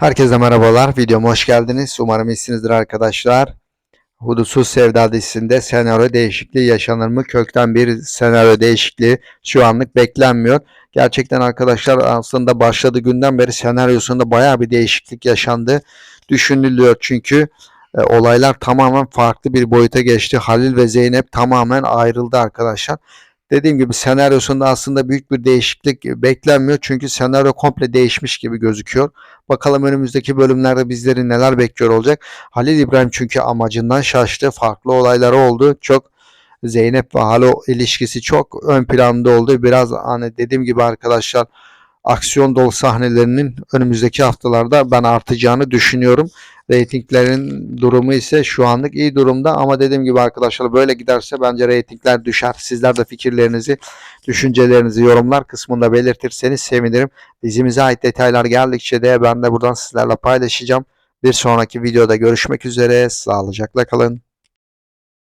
Herkese merhabalar. Videoma hoş geldiniz. Umarım iyisinizdir arkadaşlar. Hudutsuz Sevda dizisinde senaryo değişikliği yaşanır mı? Kökten bir senaryo değişikliği şu anlık beklenmiyor. Gerçekten arkadaşlar aslında başladığı günden beri senaryosunda bayağı bir değişiklik yaşandı. Düşünülüyor çünkü e, olaylar tamamen farklı bir boyuta geçti. Halil ve Zeynep tamamen ayrıldı arkadaşlar. Dediğim gibi senaryosunda aslında büyük bir değişiklik beklenmiyor. Çünkü senaryo komple değişmiş gibi gözüküyor. Bakalım önümüzdeki bölümlerde bizleri neler bekliyor olacak. Halil İbrahim çünkü amacından şaştı. Farklı olayları oldu. Çok Zeynep ve Halo ilişkisi çok ön planda oldu. Biraz hani dediğim gibi arkadaşlar aksiyon dolu sahnelerinin önümüzdeki haftalarda ben artacağını düşünüyorum. Reytinglerin durumu ise şu anlık iyi durumda ama dediğim gibi arkadaşlar böyle giderse bence reytingler düşer. Sizler de fikirlerinizi, düşüncelerinizi yorumlar kısmında belirtirseniz sevinirim. Dizimize ait detaylar geldikçe de ben de buradan sizlerle paylaşacağım. Bir sonraki videoda görüşmek üzere. Sağlıcakla kalın.